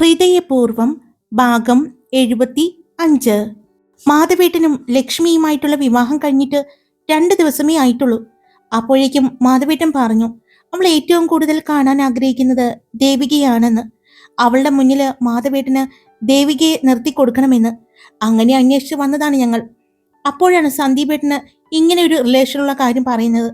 ഹൃദയപൂർവം ഭാഗം എഴുപത്തി അഞ്ച് മാധവേട്ടനും ലക്ഷ്മിയുമായിട്ടുള്ള വിവാഹം കഴിഞ്ഞിട്ട് രണ്ട് ദിവസമേ ആയിട്ടുള്ളൂ. അപ്പോഴേക്കും മാധവേട്ടൻ പറഞ്ഞു അവൾ ഏറ്റവും കൂടുതൽ കാണാൻ ആഗ്രഹിക്കുന്നത് ദേവികയാണെന്ന്. അവളുടെ മുന്നിൽ മാധവേട്ടന് ദേവികയെ നിർത്തി കൊടുക്കണമെന്ന്. അങ്ങനെ അന്വേഷിച്ച് വന്നതാണ് ഞങ്ങൾ. അപ്പോഴാണ് സന്ദീപേട്ടന് ഇങ്ങനെ ഒരു റിലേഷനുള്ള കാര്യം പറയുന്നത്.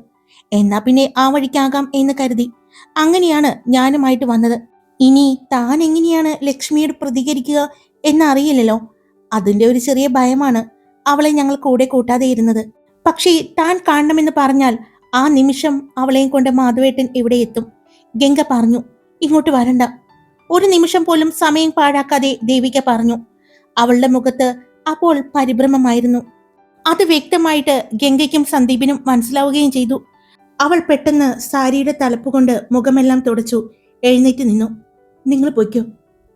എന്നാ പിന്നെ ആ വഴിക്കാകാം എന്ന് കരുതി. അങ്ങനെയാണ് ഞാനുമായിട്ട് വന്നത്. ഇനി താൻ എങ്ങനെയാണ് ലക്ഷ്മിയോട് പ്രതികരിക്കുക എന്നറിയില്ലല്ലോ. അതിന്റെ ഒരു ചെറിയ ഭയമാണ് അവളെ ഞങ്ങൾ കൂടെ കൂട്ടാതെ ഇരുന്നത്. പക്ഷേ താൻ കാണണമെന്ന് പറഞ്ഞാൽ ആ നിമിഷം അവളെയും കൊണ്ട് മാധവേട്ടൻ ഇവിടെ എത്തും. ഗംഗ പറഞ്ഞു ഇങ്ങോട്ട് വരണ്ട. ഒരു നിമിഷം പോലും സമയം പാഴാക്കാതെ ദേവിക പറഞ്ഞു അവളുടെ മുഖത്ത് അപ്പോൾ പരിഭ്രമമായിരുന്നു. അത് വ്യക്തമായിട്ട് ഗംഗയ്ക്കും സന്ദീപിനും മനസ്സിലാവുകയും ചെയ്തു. അവൾ പെട്ടെന്ന് സാരിയുടെ തലപ്പുകൊണ്ട് മുഖമെല്ലാം തുടച്ചു എഴുന്നേറ്റ് നിന്നു. നിങ്ങൾ പൊയ്ക്കോ.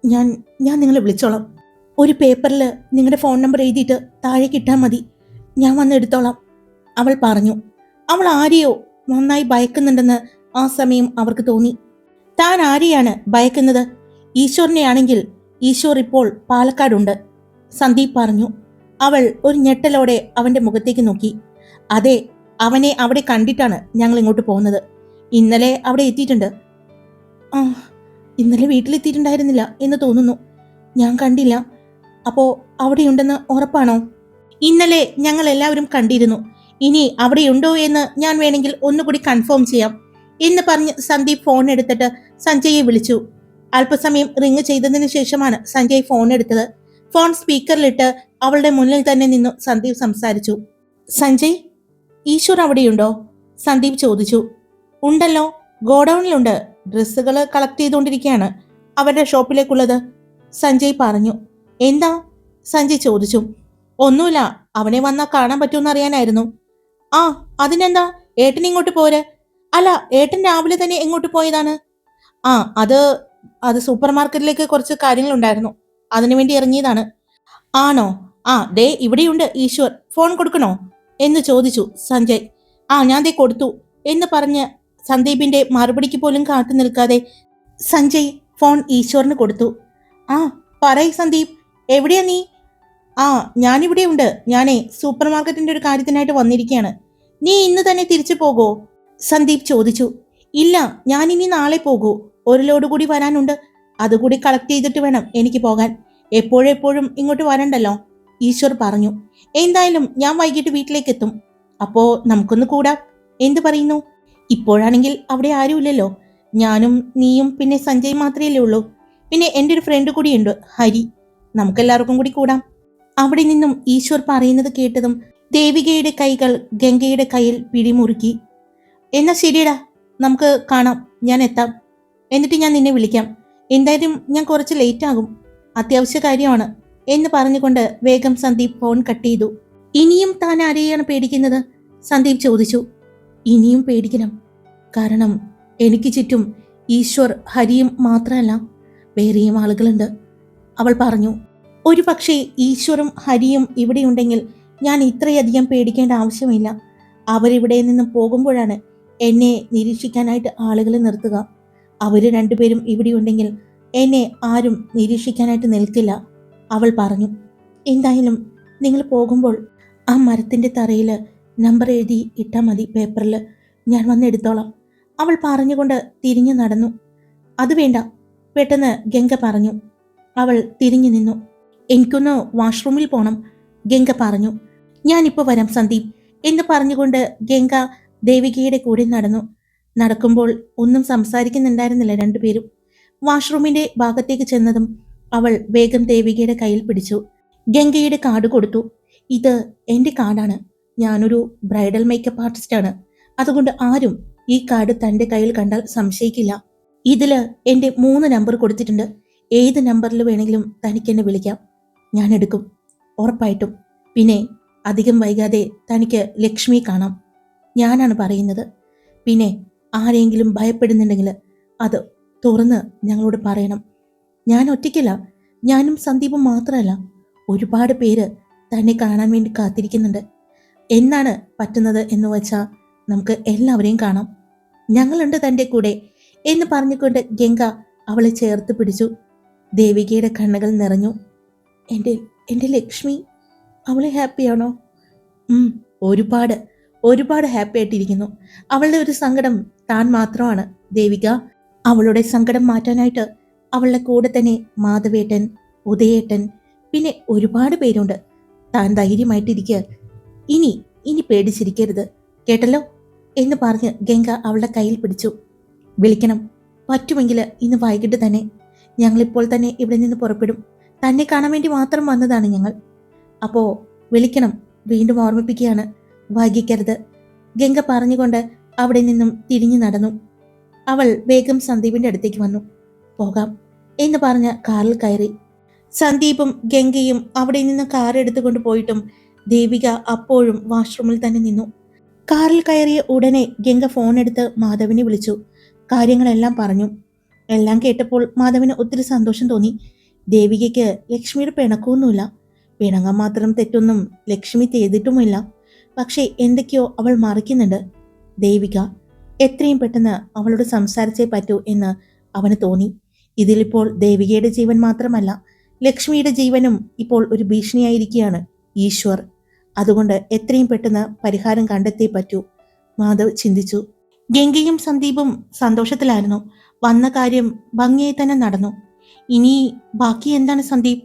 ഞാൻ ഞാൻ നിങ്ങളെ വിളിച്ചോളാം. ഒരു പേപ്പറിൽ നിങ്ങളുടെ ഫോൺ നമ്പർ എഴുതിയിട്ട് താഴെ കിട്ടാൻ മതി. ഞാൻ വന്ന് എടുത്തോളാം. അവൾ പറഞ്ഞു. അവൾ ആരെയോ നന്നായി ഭയക്കുന്നുണ്ടെന്ന് ആ സമയം അവർക്ക് തോന്നി. താൻ ആരെയാണ് ഭയക്കുന്നത്? ഈശ്വറിനെയാണെങ്കിൽ ഈശ്വർ ഇപ്പോൾ പാലക്കാടുണ്ട്. സന്ദീപ് പറഞ്ഞു. അവൾ ഒരു ഞെട്ടലോടെ അവന്റെ മുഖത്തേക്ക് നോക്കി. അതെ അവനെ അവിടെ കണ്ടിട്ടാണ് ഞങ്ങൾ ഇങ്ങോട്ട് പോകുന്നത്. ഇന്നലെ അവിടെ എത്തിയിട്ടുണ്ട്. ആ ഇന്നലെ വീട്ടിലെത്തിയിട്ടുണ്ടായിരുന്നില്ല എന്ന് തോന്നുന്നു. ഞാൻ കണ്ടില്ല. അപ്പോ അവിടെയുണ്ടെന്ന് ഉറപ്പാണോ? ഇന്നലെ ഞങ്ങൾ എല്ലാവരും കണ്ടിരുന്നു. ഇനി അവിടെയുണ്ടോ എന്ന് ഞാൻ വേണമെങ്കിൽ ഒന്നുകൂടി കൺഫേം ചെയ്യാം എന്ന് പറഞ്ഞ് സന്ദീപ് ഫോൺ എടുത്തിട്ട് സഞ്ജയെ വിളിച്ചു. അല്പസമയം റിങ് ചെയ്തതിനു ശേഷമാണ് സഞ്ജയ് ഫോൺ എടുത്തത്. ഫോൺ സ്പീക്കറിലിട്ട് അവളുടെ മുന്നിൽ തന്നെ നിന്നു സന്ദീപ് സംസാരിച്ചു. സഞ്ജയ് ഈശ്വർ അവിടെയുണ്ടോ? സന്ദീപ് ചോദിച്ചു. ഉണ്ടല്ലോ ഗോഡൌണിലുണ്ട്. ഡ്രസ്സുകൾ കളക്ട് ചെയ്തുകൊണ്ടിരിക്കുകയാണ്. അവരുടെ ഷോപ്പിലേക്കുള്ളത് സഞ്ജയ് പറഞ്ഞു. എന്താ? സഞ്ജയ് ചോദിച്ചു. ഒന്നുമില്ല അവനെ വന്നാൽ കാണാൻ പറ്റുമെന്ന് അറിയാനായിരുന്നു. ആ അതിനെന്താ? ഏട്ടൻ ഇങ്ങോട്ട് പോരെ. അല്ല ഏട്ടൻ രാവിലെ തന്നെ എങ്ങോട്ട് പോയതാണ്? ആ അത് അത് സൂപ്പർ മാർക്കറ്റിലേക്ക് കുറച്ച് കാര്യങ്ങളുണ്ടായിരുന്നു. അതിനുവേണ്ടി ഇറങ്ങിയതാണ്. ആണോ? ആ ദേ ഇവിടെയുണ്ട് ഈശ്വർ. ഫോൺ കൊടുക്കണോ? എന്ന് ചോദിച്ചു സഞ്ജയ്. ആ ഞാൻ ദേ കൊടുത്തു എന്ന് പറഞ്ഞ് സന്ദീപിന്റെ മറുപടിക്ക് പോലും കാത്തു നിൽക്കാതെ സഞ്ജയ് ഫോൺ ഈശ്വറിന് കൊടുത്തു. ആ പറയ് സന്ദീപ് എവിടെയാ നീ? ആ ഞാനിവിടെ ഉണ്ട്. ഞാനേ സൂപ്പർ മാർക്കറ്റിന്റെ ഒരു കാര്യത്തിനായിട്ട് വന്നിരിക്കുകയാണ് നീ ഇന്ന് തന്നെ തിരിച്ചു പോകോ? സന്ദീപ് ചോദിച്ചു. ഇല്ല ഞാൻ ഇനി നാളെ പോകൂ. ഒരു ലോഡ് കൂടി വരാനുണ്ട്. അതുകൂടി കളക്ട് ചെയ്തിട്ട് വേണം എനിക്ക് പോകാൻ. എപ്പോഴെപ്പോഴും ഇങ്ങോട്ട് വരണ്ടല്ലോ? ഈശ്വർ പറഞ്ഞു. എന്തായാലും ഞാൻ വൈകിട്ട് വീട്ടിലേക്ക് എത്തും. അപ്പോ നമുക്കൊന്ന് കൂടാം. എന്ത് പറയുന്നു? ഇപ്പോഴാണെങ്കിൽ അവിടെ ആരുമില്ലല്ലോ. ഞാനും നീയും പിന്നെ സഞ്ജയ് മാത്രമല്ലേ ഉള്ളൂ. പിന്നെ എന്റെ ഒരു ഫ്രണ്ട് കൂടിയുണ്ട് ഹരി. നമുക്കെല്ലാവർക്കും കൂടി കൂടാം. അവിടെ നിന്നും ഈശ്വർ പറയുന്നത് കേട്ടതും ദേവികയുടെ കൈകൾ ഗംഗയുടെ കയ്യിൽ പിടിമുറുക്കി. എന്നാ ശരിയടാ നമുക്ക് കാണാം ഞാൻ എത്താം. എന്നിട്ട് ഞാൻ നിന്നെ വിളിക്കാം. എന്തായാലും ഞാൻ കുറച്ച് ലേറ്റ് ആകും. അത്യാവശ്യ കാര്യമാണ് എന്ന് പറഞ്ഞുകൊണ്ട് വേഗം സന്ദീപ് ഫോൺ കട്ട് ചെയ്തു. ഇനിയും താൻ ആരെയാണ് പേടിക്കുന്നത്? സന്ദീപ് ചോദിച്ചു. ഇനിയും പേടിക്കണം. കാരണം എനിക്ക് ചുറ്റും ഈശ്വർ ഹരിയും മാത്രമല്ല. വേറെയും ആളുകളുണ്ട്. അവൾ പറഞ്ഞു ഒരു പക്ഷേ ഈശ്വറും ഹരിയും ഇവിടെയുണ്ടെങ്കിൽ ഞാൻ ഇത്രയധികം പേടിക്കേണ്ട ആവശ്യമില്ല. അവരിവിടെ നിന്നും പോകുമ്പോഴാണ് എന്നെ നിരീക്ഷിക്കാനായിട്ട് ആളുകളെ നിർത്തുക. അവർ രണ്ടുപേരും ഇവിടെയുണ്ടെങ്കിൽ എന്നെ ആരും നിരീക്ഷിക്കാനായിട്ട് നിൽക്കില്ല അവൾ പറഞ്ഞു. എന്തായാലും നിങ്ങൾ പോകുമ്പോൾ ആ മരത്തിന്റെ തറയിൽ നമ്പർ എഴുതി ഇട്ടാൽ മതി പേപ്പറിൽ ഞാൻ വന്നെടുത്തോളാം അവൾ പറഞ്ഞുകൊണ്ട് തിരിഞ്ഞു നടന്നു. അത് വേണ്ട പെട്ടെന്ന് ഗംഗ പറഞ്ഞു. അവൾ തിരിഞ്ഞു നിന്നു. എനിക്കൊന്ന് വാഷ്റൂമിൽ പോണം ഗംഗ പറഞ്ഞു. ഞാനിപ്പോൾ വരാം സന്ദീപ് എന്ന് പറഞ്ഞുകൊണ്ട് ഗംഗ ദേവികയുടെ കൂടെ നടന്നു. നടക്കുമ്പോൾ ഒന്നും സംസാരിക്കുന്നുണ്ടായിരുന്നില്ല രണ്ടുപേരും. വാഷ്റൂമിന്റെ ഭാഗത്തേക്ക് ചെന്നതും അവൾ വേഗം ദേവികയുടെ കയ്യിൽ പിടിച്ചു. ഗംഗയുടെ കാർഡ് കൊടുത്തു. ഇത് എന്റെ കാർഡാണ്. ഞാനൊരു ബ്രൈഡൽ മേക്കപ്പ് ആർട്ടിസ്റ്റാണ് അതുകൊണ്ട് ആരും ഈ കാർഡ് തന്റെ കയ്യിൽ കണ്ടാൽ സംശയിക്കില്ല. ഇതിൽ എന്റെ മൂന്ന് നമ്പർ കൊടുത്തിട്ടുണ്ട്. ഏത് നമ്പറിൽ വേണമെങ്കിലും തനിക്ക് എന്നെ വിളിക്കാം. ഞാൻ എടുക്കും. ഉറപ്പായിട്ടും. പിന്നെ അധികം വൈകാതെ തനിക്ക് ലക്ഷ്മി കാണാം. ഞാനാണ് പറയുന്നത്. പിന്നെ ആരെങ്കിലും ഭയപ്പെടുന്നുണ്ടെങ്കിൽ അത് തുറന്ന് ഞങ്ങളോട് പറയണം. ഞാൻ ഒറ്റയ്ക്കല്ല. ഞാനും സന്ദീപും മാത്രമല്ല. ഒരുപാട് പേര് തന്നെ കാണാൻ വേണ്ടി കാത്തിരിക്കുന്നുണ്ട്. എന്നാണ് പറ്റുന്നത് എന്ന് വെച്ചാൽ നമുക്ക് എല്ലാവരെയും കാണാം. ഞങ്ങളുണ്ട് തന്റെ കൂടെ എന്ന് പറഞ്ഞുകൊണ്ട് ഗംഗ അവളെ ചേർത്ത് പിടിച്ചു. ദേവികയുടെ കണ്ണുകൾ നിറഞ്ഞു. എന്റെ എന്റെ ലക്ഷ്മി അവളെ ഹാപ്പിയാണോ? ഒരുപാട് ഒരുപാട് ഹാപ്പി ആയിട്ടിരിക്കുന്നു അവളുടെ ഒരു സങ്കടം താൻ മാത്രമാണ് ദേവിക. അവളുടെ സങ്കടം മാറ്റാനായിട്ട് അവളുടെ കൂടെ തന്നെ മാധവേട്ടൻ ഉദയേട്ടൻ പിന്നെ ഒരുപാട് പേരുണ്ട്. താൻ ധൈര്യമായിട്ടിരിക്കുക ഇനി ഇനി പേടിച്ചിരിക്കരുത്. കേട്ടല്ലോ? എന്ന് പറഞ്ഞ് ഗംഗ അവളുടെ കയ്യിൽ പിടിച്ചു. വിളിക്കണം. പറ്റുമെങ്കിൽ ഇന്ന് വൈകിട്ട് തന്നെ. ഞങ്ങളിപ്പോൾ തന്നെ ഇവിടെ നിന്ന് പുറപ്പെടും. തന്നെ കാണാൻ വേണ്ടി മാത്രം വന്നതാണ് ഞങ്ങൾ. അപ്പോൾ വിളിക്കണം. വീണ്ടും ഓർമ്മിപ്പിക്കുകയാണ്. വൈകിക്കരുത്. ഗംഗ പറഞ്ഞുകൊണ്ട് അവിടെ നിന്നും തിരിഞ്ഞു നടന്നു. അവൾ വേഗം സന്ദീപിന്റെ അടുത്തേക്ക് വന്നു. പോകാം എന്ന് പറഞ്ഞ് കാറിൽ കയറി. സന്ദീപും ഗംഗയും അവിടെ നിന്ന് കാർ എടുത്തുകൊണ്ട് പോയിട്ടും ദേവിക അപ്പോഴും വാഷ്റൂമിൽ തന്നെ നിന്നു. കാറിൽ കയറിയ ഉടനെ ഗംഗ ഫോൺ എടുത്ത് മാധവിനെ വിളിച്ചു. കാര്യങ്ങളെല്ലാം പറഞ്ഞു. എല്ലാം കേട്ടപ്പോൾ മാധവിന് ഒത്തിരി സന്തോഷം തോന്നി. ദേവികയ്ക്ക് ലക്ഷ്മിയുടെ പിണക്കമൊന്നുമില്ല. പിണങ്ങാൻ മാത്രം തെറ്റൊന്നും ലക്ഷ്മി ചെയ്തിട്ടുമില്ല. പക്ഷേ എന്തൊക്കെയോ അവൾ മറിക്കുന്നുണ്ട്. ദേവിക എത്രയും പെട്ടെന്ന് അവളോട് സംസാരിച്ചേ പറ്റൂ എന്ന് അവന് തോന്നി. ഇതിലിപ്പോൾ ദേവികയുടെ ജീവൻ മാത്രമല്ല ലക്ഷ്മിയുടെ ജീവനും ഇപ്പോൾ ഒരു ഭീഷണിയായിരിക്കുകയാണ്. ഈശ്വർ. അതുകൊണ്ട് എത്രയും പെട്ടെന്ന് പരിഹാരം കണ്ടെത്തി പറ്റൂ മാധവ് ചിന്തിച്ചു. ഗംഗയും സന്ദീപും സന്തോഷത്തിലായിരുന്നു. വന്ന കാര്യം ഭംഗിയായി തന്നെ നടന്നു. ഇനി ബാക്കി എന്താണ് സന്ദീപ്?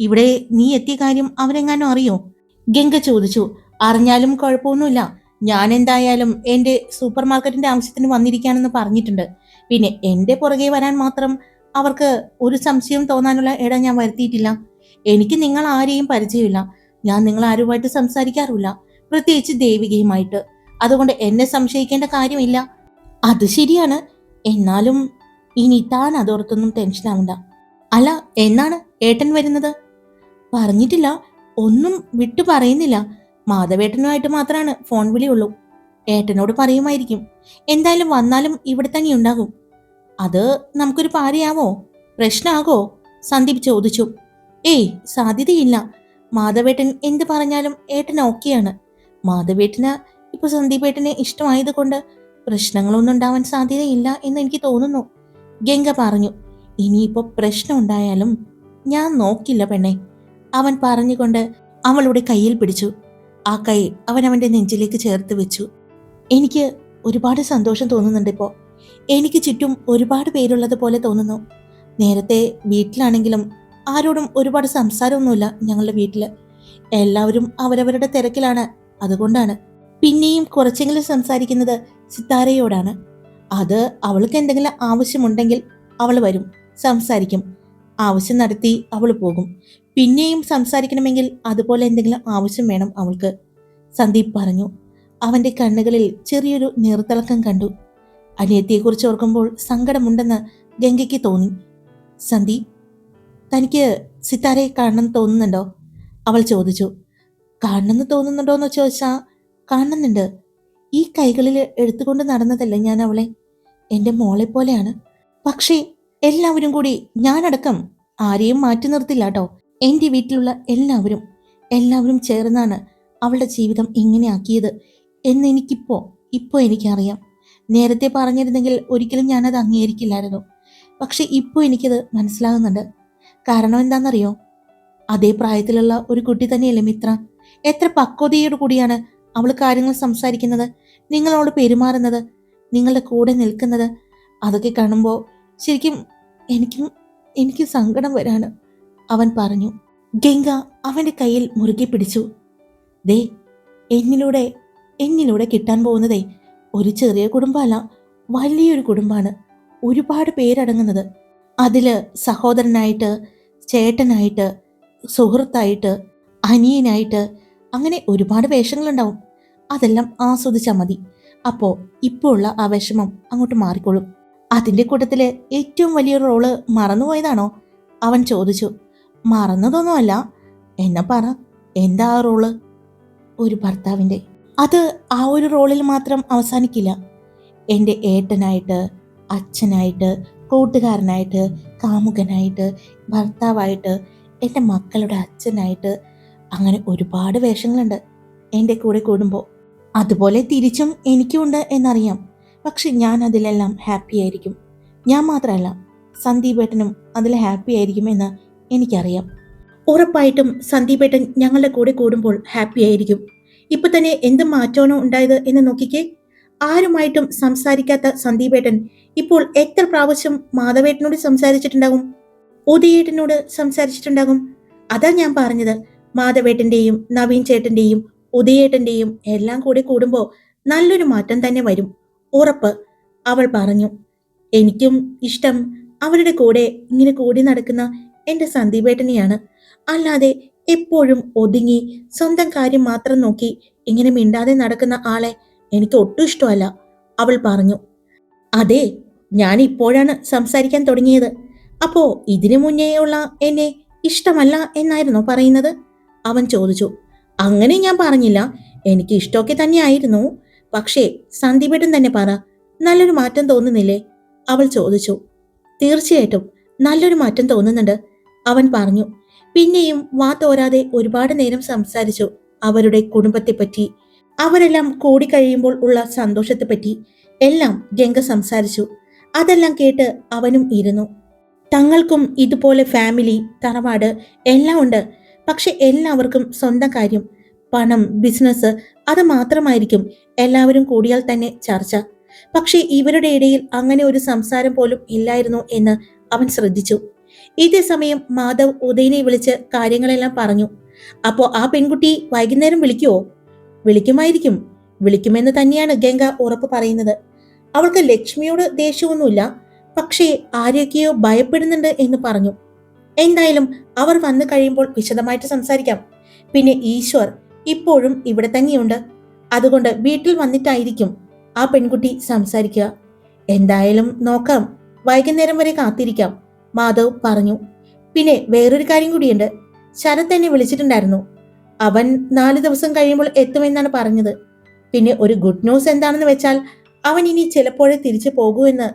ഇവിടെ നീ എത്തിയ കാര്യം അവരെങ്ങാനും അറിയോ? ഗംഗ ചോദിച്ചു. അറിഞ്ഞാലും കുഴപ്പമൊന്നുമില്ല. ഞാൻ എന്തായാലും എന്റെ സൂപ്പർ മാർക്കറ്റിന്റെ ആവശ്യത്തിന് വന്നിരിക്കാനെന്ന് പറഞ്ഞിട്ടുണ്ട്. പിന്നെ എന്റെ പുറകെ വരാൻ മാത്രം അവർക്ക് ഒരു സംശയം തോന്നാനുള്ള ഇടം ഞാൻ വരുത്തിയിട്ടില്ല. എനിക്ക് നിങ്ങൾ ആരെയും പരിചയമില്ല. ഞാൻ നിങ്ങൾ ആരുമായിട്ട് സംസാരിക്കാറില്ല. പ്രത്യേകിച്ച് ദേവികയുമായിട്ട്. അതുകൊണ്ട് എന്നെ സംശയിക്കേണ്ട കാര്യമില്ല. അത് ശരിയാണ്. എന്നാലും ഇനി താൻ അതോർത്തൊന്നും ടെൻഷനാവണ്ട അല്ല എന്നാണ് ഏട്ടൻ വരുന്നത്? പറഞ്ഞിട്ടില്ല. ഒന്നും വിട്ടു പറയുന്നില്ല. മാധവേട്ടനുമായിട്ട് മാത്രമാണ് ഫോൺ വിളിയുള്ളൂ. ഏട്ടനോട് പറയുമായിരിക്കും. എന്തായാലും വന്നാലും ഇവിടെ തന്നെ ഉണ്ടാകും. അത് നമുക്കൊരു പാരയാവോ? പ്രശ്നമാകോ സന്ദീപ് ചോദിച്ചു. ഏയ് സാധ്യതയില്ല. മാധവേട്ടൻ എന്ത് പറഞ്ഞാലും ഏട്ടൻ ഓക്കെയാണ്. മാധവേട്ടന് ഇപ്പൊ സന്ദീപേട്ടനെ ഇഷ്ടമായതുകൊണ്ട് പ്രശ്നങ്ങളൊന്നും ഉണ്ടാവാൻ സാധ്യതയില്ല എന്ന് എനിക്ക് തോന്നുന്നു. ഗംഗ പറഞ്ഞു ഇനിയിപ്പോ പ്രശ്നം ഉണ്ടായാലും ഞാൻ നോക്കില്ല പെണ്ണെ. അവൻ പറഞ്ഞുകൊണ്ട് അവളുടെ കയ്യിൽ പിടിച്ചു. ആ കൈ അവൻ അവന്റെ നെഞ്ചിലേക്ക് ചേർത്ത് വെച്ചു. എനിക്ക് ഒരുപാട് സന്തോഷം തോന്നുന്നുണ്ട് ഇപ്പോ. എനിക്ക് ചുറ്റും ഒരുപാട് പേരുള്ളത് പോലെ തോന്നുന്നു. നേരത്തെ വീട്ടിലാണെങ്കിലും ആരോടും ഒരുപാട് സംസാരമൊന്നുമില്ല ഞങ്ങളുടെ വീട്ടിൽ. എല്ലാവരും അവരവരുടെ തിരക്കിലാണ്. അതുകൊണ്ടാണ് പിന്നെയും കുറച്ചെങ്കിലും സംസാരിക്കുന്നത് സിത്താരയോടാണ്. അത് അവൾക്ക് എന്തെങ്കിലും ആവശ്യമുണ്ടെങ്കിൽ അവൾ വരും സംസാരിക്കും. ആവശ്യം നടത്തി അവൾ പോകും. പിന്നെയും സംസാരിക്കണമെങ്കിൽ അതുപോലെ എന്തെങ്കിലും ആവശ്യം വേണം അവൾക്ക്. സന്ദീപ് പറഞ്ഞു. അവന്റെ കണ്ണുകളിൽ ചെറിയൊരു നീർത്തിളക്കം കണ്ടു. അനിയത്തിയെക്കുറിച്ച് ഓർക്കുമ്പോൾ സങ്കടമുണ്ടെന്ന് ഗംഗയ്ക്ക് തോന്നി. സന്ദീപ് തനിക്ക് സിത്താരയെ കാണണം തോന്നുന്നുണ്ടോ? അവൾ ചോദിച്ചു. കാണണമെന്ന് തോന്നുന്നുണ്ടോ എന്ന് ചോദിച്ചാ കാണുന്നുണ്ട്. ഈ കൈകളിൽ എടുത്തുകൊണ്ട് നടന്നതല്ല ഞാൻ അവളെ? എന്റെ മോളെ പോലെയാണ്. പക്ഷേ എല്ലാവരും കൂടി ഞാനടക്കം ആരെയും മാറ്റി നിർത്തില്ല കേട്ടോ. എന്റെ വീട്ടിലുള്ള എല്ലാവരും എല്ലാവരും ചേർന്നാണ് അവളുടെ ജീവിതം ഇങ്ങനെയാക്കിയത് എന്ന് എനിക്കിപ്പോൾ ഇപ്പോൾ എനിക്കറിയാം. നേരത്തെ പറഞ്ഞിരുന്നെങ്കിൽ ഒരിക്കലും ഞാനത് അംഗീകരിക്കില്ലായിരുന്നു. പക്ഷെ ഇപ്പോൾ എനിക്കത് മനസ്സിലാകുന്നുണ്ട്. കാരണം എന്താണെന്നറിയോ അതേ പ്രായത്തിലുള്ള ഒരു കുട്ടി തന്നെയല്ലേ മിത്ര. എത്ര പക്വതയോട് കൂടിയാണ് അവൾ കാര്യങ്ങൾ സംസാരിക്കുന്നത് നിങ്ങളോട് പെരുമാറുന്നത് നിങ്ങളുടെ കൂടെ നിൽക്കുന്നത്. അതൊക്കെ കാണുമ്പോൾ ശരിക്കും എനിക്കും എനിക്ക് സങ്കടം വരാണ് അവൻ പറഞ്ഞു. ഗംഗ അവന്റെ കയ്യിൽ മുറുകെ പിടിച്ചു. ദേ എന്നിലൂടെ എന്നിലൂടെ കിട്ടാൻ പോകുന്നതേ ഒരു ചെറിയ കുടുംബമല്ല വലിയൊരു കുടുംബമാണ് ഒരുപാട് പേരടങ്ങുന്നത്. അതിൽ സഹോദരനായിട്ട് ചേട്ടനായിട്ട് സുഹൃത്തായിട്ട് അനിയനായിട്ട് അങ്ങനെ ഒരുപാട് വേഷങ്ങളുണ്ടാവും. അതെല്ലാം ആസ്വദിച്ചാൽ മതി. അപ്പോൾ ഇപ്പോൾ ഉള്ള ആ വിഷമം അങ്ങോട്ട് മാറിക്കോളും. അതിന്റെ കൂട്ടത്തിൽ ഏറ്റവും വലിയ റോൾ മറന്നുപോയതാണോ? അവൻ ചോദിച്ചു. മറന്നതൊന്നുമല്ല. എന്നാ പറ എന്താ ആ റോൾ? ഒരു ഭർത്താവിന്റെ അത് ആ ഒരു റോളിൽ മാത്രം അവസാനിക്കില്ല. എന്റെ ഏട്ടനായിട്ട് അച്ഛനായിട്ട് കൂട്ടുകാരനായിട്ട് കാമുകനായിട്ട് ഭർത്താവായിട്ട് എന്റെ മക്കളുടെ അച്ഛനായിട്ട് അങ്ങനെ ഒരുപാട് വേഷങ്ങളുണ്ട് എന്റെ കൂടെ കൂടുമ്പോൾ. അതുപോലെ തിരിച്ചും എനിക്കുണ്ട് എന്നറിയാം. പക്ഷെ ഞാൻ അതിലെല്ലാം ഹാപ്പി ആയിരിക്കും. ഞാൻ മാത്രമല്ല സന്ദീപേട്ടനും അതിൽ ഹാപ്പി ആയിരിക്കുമെന്ന് എനിക്കറിയാം. ഉറപ്പായിട്ടും സന്ദീപേട്ടൻ ഞങ്ങളുടെ കൂടെ കൂടുമ്പോൾ ഹാപ്പി ആയിരിക്കും. ഇപ്പൊ തന്നെ എന്ത് മാറ്റമാണോ ഉണ്ടായത് എന്ന് നോക്കിക്കേ. ആരുമായിട്ടും സംസാരിക്കാത്ത സന്ദീപേട്ടൻ ഇപ്പോൾ എത്ര പ്രാവശ്യം മാധവേട്ടനോട് സംസാരിച്ചിട്ടുണ്ടാകും? ഉദയേട്ടനോട് സംസാരിച്ചിട്ടുണ്ടാകും? അതാ ഞാൻ പറഞ്ഞത്. മാധവേട്ടന്റെയും നവീൻ ചേട്ടന്റെയും ഉദയേട്ടന്റെയും എല്ലാം കൂടി കൂടുമ്പോൾ നല്ലൊരു മാറ്റം തന്നെ വരും. ഉറപ്പ്. അവൾ പറഞ്ഞു. എനിക്കും ഇഷ്ടം അവരുടെ കൂടെ ഇങ്ങനെ കൂടി നടക്കുന്ന എന്റെ സന്ദീപേട്ടനെയാണ്. അല്ലാതെ എപ്പോഴും ഒതുങ്ങി സ്വന്തം കാര്യം മാത്രം നോക്കി ഇങ്ങനെ മിണ്ടാതെ നടക്കുന്ന ആളെ എനിക്ക് ഒട്ടും ഇഷ്ടമല്ല. അവൾ പറഞ്ഞു. അതെ ഞാൻ ഇപ്പോഴാണ് സംസാരിക്കാൻ തുടങ്ങിയത്. അപ്പോ ഇതിനു മുന്നേയുള്ള എന്നെ ഇഷ്ടമല്ല എന്നായിരുന്നോ പറയുന്നത്? അവൻ ചോദിച്ചു. അങ്ങനെ ഞാൻ പറഞ്ഞില്ല. എനിക്ക് ഇഷ്ടമൊക്കെ തന്നെയായിരുന്നു. പക്ഷേ സന്ദീപേട്ടൻ തന്നെ പറ നല്ലൊരു മാറ്റം തോന്നുന്നില്ലേ? അവൾ ചോദിച്ചു. തീർച്ചയായിട്ടും നല്ലൊരു മാറ്റം തോന്നുന്നുണ്ട്. അവൻ പറഞ്ഞു. പിന്നെയും വാ തോരാതെ ഒരുപാട് നേരം സംസാരിച്ചു അവരുടെ കുടുംബത്തെപ്പറ്റി. അവരെല്ലാം കൂടിക്കഴിയുമ്പോൾ ഉള്ള സന്തോഷത്തെപ്പറ്റി എല്ലാം ഗംഗ സംസാരിച്ചു. അതെല്ലാം കേട്ട് അവനും ഇരുന്നു. തങ്ങൾക്കും ഇതുപോലെ ഫാമിലി തറവാട് എല്ലാം ഉണ്ട്. പക്ഷെ എല്ലാവർക്കും സ്വന്തം കാര്യം പണം ബിസിനസ് അത് മാത്രമായിരിക്കും എല്ലാവരും കൂടിയാൽ തന്നെ ചർച്ച. പക്ഷേ ഇവരുടെ ഇടയിൽ അങ്ങനെ ഒരു സംസാരം പോലും ഇല്ലായിരുന്നു എന്ന് അവൻ ശ്രദ്ധിച്ചു. ഇതേ സമയം മാധവ് ഉദയനെ വിളിച്ച് കാര്യങ്ങളെല്ലാം പറഞ്ഞു. അപ്പോ ആ പെൺകുട്ടി വൈകുന്നേരം വിളിക്കുവോ? വിളിക്കുമായിരിക്കും. വിളിക്കുമെന്ന് തന്നെയാണ് ഗംഗ ഉറപ്പ് പറയുന്നത്. അവൾക്ക് ലക്ഷ്മിയോട് ദേഷ്യമൊന്നുമില്ല. പക്ഷേ ആരൊക്കെയോ ഭയപ്പെടുന്നുണ്ട് എന്ന് പറഞ്ഞു. എന്തായാലും അവർ വന്നു കഴിയുമ്പോൾ വിശദമായിട്ട് സംസാരിക്കാം. പിന്നെ ഈശ്വർ ഇപ്പോഴും ഇവിടെ തന്നെയുണ്ട്. അതുകൊണ്ട് വീട്ടിൽ വന്നിട്ടായിരിക്കും ആ പെൺകുട്ടി സംസാരിക്കുക. എന്തായാലും നോക്കാം. വൈകുന്നേരം വരെ കാത്തിരിക്കാം മാധവ് പറഞ്ഞു. പിന്നെ വേറൊരു കാര്യം കൂടിയുണ്ട്. ശരത് എന്നെ വിളിച്ചിട്ടുണ്ടായിരുന്നു. അവൻ നാല് ദിവസം കഴിയുമ്പോൾ എത്തുമെന്നാണ് പറഞ്ഞത്. പിന്നെ ഒരു ഗുഡ് ന്യൂസ് എന്താണെന്ന് വെച്ചാൽ അവൻ ഇനി ചിലപ്പോഴേ തിരിച്ചു പോകുമെന്ന്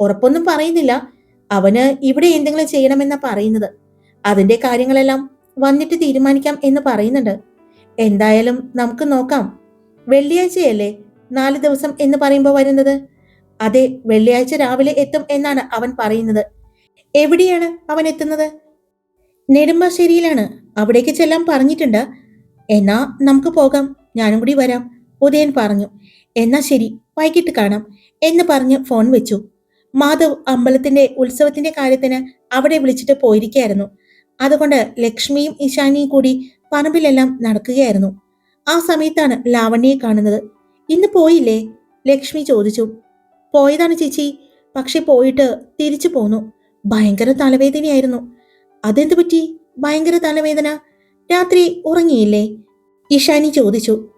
ഉറപ്പൊന്നും പറയുന്നില്ല. അവന് ഇവിടെ എന്തെങ്കിലും ചെയ്യണമെന്നാ പറയുന്നത്. അതിന്റെ കാര്യങ്ങളെല്ലാം വന്നിട്ട് തീരുമാനിക്കാം എന്ന് പറയുന്നുണ്ട്. എന്തായാലും നമുക്ക് നോക്കാം. വെള്ളിയാഴ്ചയല്ലേ നാല് ദിവസം എന്ന് പറയുമ്പോൾ വരുന്നത്? അതെ വെള്ളിയാഴ്ച രാവിലെ എത്തും എന്നാണ് അവൻ പറയുന്നത്. എവിടെയാണ് അവൻ എത്തുന്നത്? നെടുമ്പാശ്ശേരിയിലാണ്. അവിടേക്ക് ചെല്ലാൻ പറഞ്ഞിട്ടുണ്ട്. എന്നാ നമുക്ക് പോകാം. ഞാനും കൂടി വരാം ഉദയൻ പറഞ്ഞു. എന്നാ ശരി. വൈകിട്ട് കാണാം എന്ന് പറഞ്ഞ് ഫോൺ വെച്ചു. മാധവ് അമ്പലത്തിന്റെ ഉത്സവത്തിന്റെ കാര്യത്തിന് അവിടെ വിളിച്ചിട്ട് പോയിരിക്കുകയായിരുന്നു. അതുകൊണ്ട് ലക്ഷ്മിയും ഇഷാനിയും കൂടി പറമ്പിലെല്ലാം നടക്കുകയായിരുന്നു. ആ സമയത്താണ് ലാവണ്യയെ കാണുന്നത്. ഇന്ന് പോയില്ലേ? ലക്ഷ്മി ചോദിച്ചു. പോയതാണ് ചേച്ചി. പക്ഷെ പോയിട്ട് തിരിച്ചു പോന്നു. ഭയങ്കര തലവേദനയായിരുന്നു. അതെന്ത് പറ്റി? ഭയങ്കര തലവേദന? രാത്രി ഉറങ്ങിയില്ലേ? ഇഷാനി ചോദിച്ചു.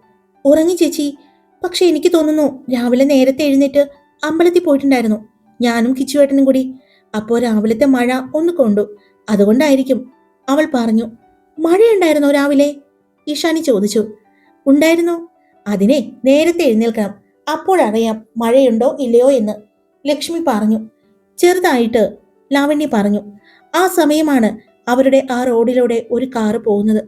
ഉറങ്ങി ചേച്ചി. പക്ഷെ എനിക്ക് തോന്നുന്നു രാവിലെ നേരത്തെ എഴുന്നേറ്റ് അമ്പലത്തിൽ പോയിട്ടുണ്ടായിരുന്നു. ഞാനും കിച്ചുവേട്ടനും കൂടി. അപ്പോ രാവിലത്തെ മഴ ഒന്ന് കൊണ്ടു. അതുകൊണ്ടായിരിക്കും അവൾ പറഞ്ഞു മഴയുണ്ടായിരുന്നോ രാവിലെ? ഈഷാനി ചോദിച്ചു ഉണ്ടായിരുന്നു. അതിനെ നേരത്തെ എഴുന്നേൽക്കണം. അപ്പോഴറിയാം മഴയുണ്ടോ ഇല്ലയോ എന്ന്. ലക്ഷ്മി പറഞ്ഞു ചെറുതായിട്ട് ലാവണ്യ പറഞ്ഞു ആ സമയമാണ് അവരുടെ ആ റോഡിലൂടെ ഒരു കാറ് പോകുന്നത്.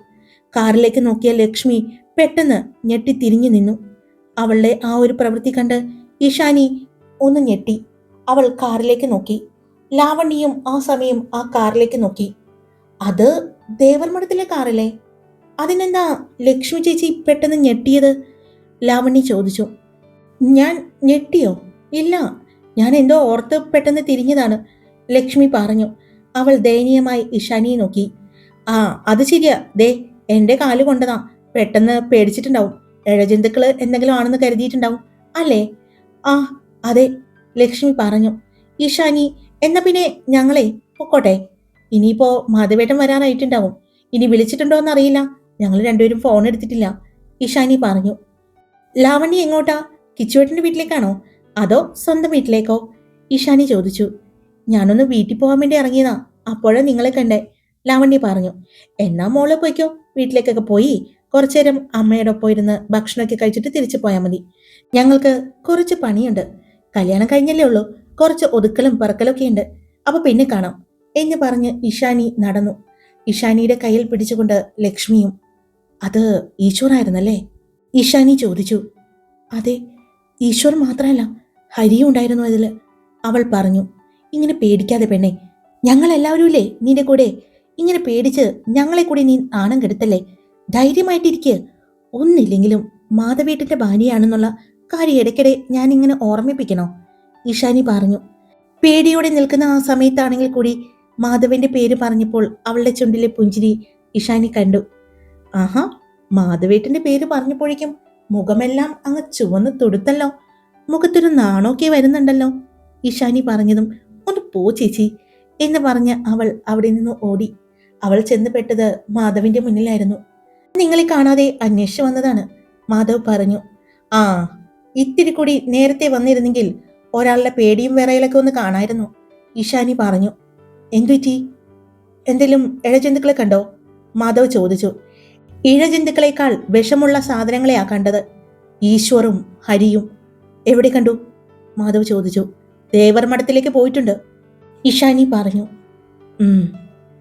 കാറിലേക്ക് നോക്കിയ ലക്ഷ്മി പെട്ടെന്ന് ഞെട്ടി തിരിഞ്ഞു നിന്നു. അവളുടെ ആ ഒരു പ്രവൃത്തി കണ്ട് ഇഷാനി ഒന്ന് ഞെട്ടി. അവൾ കാറിലേക്ക് നോക്കി. ലാവണ്യയും ആ സമയം ആ കാറിലേക്ക് നോക്കി. അത് ദേവർമഠത്തിലെ കാറല്ലേ? അതിനെന്താ ലക്ഷ്മി ചേച്ചി പെട്ടെന്ന് ഞെട്ടിയത്? ലാവണ്യ ചോദിച്ചു. ഞാൻ ഞെട്ടിയോ? ഇല്ല. ഞാൻ എന്തോ ഓർത്ത് പെട്ടെന്ന് തിരിഞ്ഞതാണ്. ലക്ഷ്മി പറഞ്ഞു. അവൾ ദയനീയമായി ഇഷാനിയെ നോക്കി. ആ അത് ശരിയാ. ദേ എന്റെ കാൽ കൊണ്ടതാ. പെട്ടെന്ന് പേടിച്ചിട്ടുണ്ടാവും. ഇഴജന്തുക്കൾ എന്തെങ്കിലും ആണെന്ന് കരുതിയിട്ടുണ്ടാവും. അല്ലേ? ആ അതെ ലക്ഷ്മി പറഞ്ഞു. ഈശാനി എന്നാ പിന്നെ ഞങ്ങളെ പൊക്കോട്ടെ. ഇനിയിപ്പോ മാധവേട്ടൻ വരാനായിട്ടുണ്ടാവും. ഇനി വിളിച്ചിട്ടുണ്ടോ എന്നറിയില്ല. ഞങ്ങൾ രണ്ടുപേരും ഫോൺ എടുത്തിട്ടില്ല. ഇഷാനി പറഞ്ഞു. ലാവണ്യ എങ്ങോട്ടാ? കിച്ചുവേട്ടന്റെ വീട്ടിലേക്കാണോ? അതോ സ്വന്തം വീട്ടിലേക്കോ? ഇഷാനി ചോദിച്ചു. ഞാനൊന്ന് വീട്ടിൽ പോകാൻ വേണ്ടി ഇറങ്ങിയതാ. അപ്പോഴേ നിങ്ങളെ കണ്ടേ. ലാവണ്യ പറഞ്ഞു. എന്നാ മോളെ പോയിക്കോ? വീട്ടിലേക്കൊക്കെ പോയി കുറച്ചു നേരം ഒപ്പം ഇരുന്ന് ഭക്ഷണമൊക്കെ കഴിച്ചിട്ട് തിരിച്ചു പോയാൽ മതി. ഞങ്ങൾക്ക് കുറച്ച് പണിയുണ്ട്. കല്യാണം കഴിഞ്ഞല്ലേ ഉള്ളൂ. കുറച്ച് ഒതുക്കലും പറക്കലൊക്കെ ഉണ്ട്. അപ്പൊ പിന്നെ കാണാം. എന്ന് പറഞ്ഞ് ഇഷാനി നടന്നു. ഇഷാനിയുടെ കയ്യിൽ പിടിച്ചുകൊണ്ട് ലക്ഷ്മിയും അത് ഈശ്വറായിരുന്നല്ലേ? ഇഷാനി ചോദിച്ചു. അതെ ഈശ്വർ മാത്രമല്ല ഹരിയും ഉണ്ടായിരുന്നു അതിൽ അവൾ പറഞ്ഞു. ഇങ്ങനെ പേടിക്കാതെ പെണ്ണേ ഞങ്ങളെല്ലാവരും ഇല്ലേ നിന്റെ കൂടെ? ഇങ്ങനെ പേടിച്ച് ഞങ്ങളെ കൂടി നീ നാണം കെടുത്തല്ലേ? ധൈര്യമായിട്ടിരിക്കുക ഒന്നില്ലെങ്കിലും മാധവേട്ടന്റെ ഭാര്യയാണെന്നുള്ള കാര്യം ഇടയ്ക്കിടെ ഞാൻ ഇങ്ങനെ ഓർമ്മിപ്പിക്കണോ? ഇഷാനി പറഞ്ഞു. പേടിയോടെ നിൽക്കുന്ന ആ സമയത്താണെങ്കിൽ കൂടി മാധവന്റെ പേര് പറഞ്ഞപ്പോൾ അവളുടെ ചുണ്ടിലെ പുഞ്ചിരി ഇഷാനി കണ്ടു. ആഹാ മാധവേട്ടിന്റെ പേര് പറഞ്ഞപ്പോഴേക്കും മുഖമെല്ലാം അങ്ങ് ചുവന്ന് തൊടുത്തല്ലോ. മുഖത്തൊരു നാണോക്കെ വരുന്നുണ്ടല്ലോ. ഇഷാനി പറഞ്ഞതും ഒന്ന് പോ ചേച്ചി എന്ന് പറഞ്ഞ് അവൾ അവിടെ നിന്ന് ഓടി. അവൾ ചെന്നുപെട്ടത് മാധവിന്റെ മുന്നിലായിരുന്നു. നിങ്ങളെ കാണാതെ അന്വേഷിച്ചു വന്നതാണ്. മാധവ് പറഞ്ഞു ആ ഇത്തിരി കൂടി നേരത്തെ വന്നിരുന്നെങ്കിൽ ഒരാളുടെ പേടിയും വിറയിലൊക്കെ ഒന്ന് കാണായിരുന്നു ഇഷാനി പറഞ്ഞു. എന്തുറ്റി എന്തെങ്കിലും ഇഴജന്തുക്കളെ കണ്ടോ? മാധവ് ചോദിച്ചു. ഇഴജന്തുക്കളെക്കാൾ വിഷമുള്ള സാധനങ്ങളെയാ കണ്ടത്. ഈശ്വറും ഹരിയും. എവിടെ കണ്ടു? മാധവ് ചോദിച്ചു. ദേവർ മഠത്തിലേക്ക് പോയിട്ടുണ്ട് ഇഷാനി പറഞ്ഞു.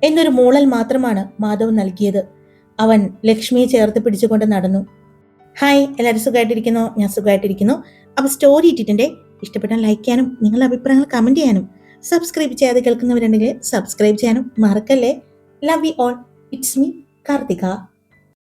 എന്നൊരു മൂളൽ മാത്രമാണ് മാധവ് നൽകിയത്. അവൻ ലക്ഷ്മിയെ ചേർത്ത് പിടിച്ചുകൊണ്ട് നടന്നു. ഹായ് എല്ലാവരും സുഖമായിട്ടിരിക്കുന്നു? ഞാൻ സുഖമായിട്ടിരിക്കുന്നു. അപ്പോൾ സ്റ്റോറി ഇട്ടിട്ടുണ്ട്. ഇഷ്ടപ്പെട്ടാൽ ലൈക്ക് ചെയ്യാനും നിങ്ങളുടെ അഭിപ്രായങ്ങൾ കമന്റ് ചെയ്യാനും സബ്സ്ക്രൈബ് ചെയ്യാതെ കേൾക്കുന്നവരുണ്ടെങ്കിൽ സബ്സ്ക്രൈബ് ചെയ്യാനും മറക്കല്ലേ? Love you all it's me Karthika.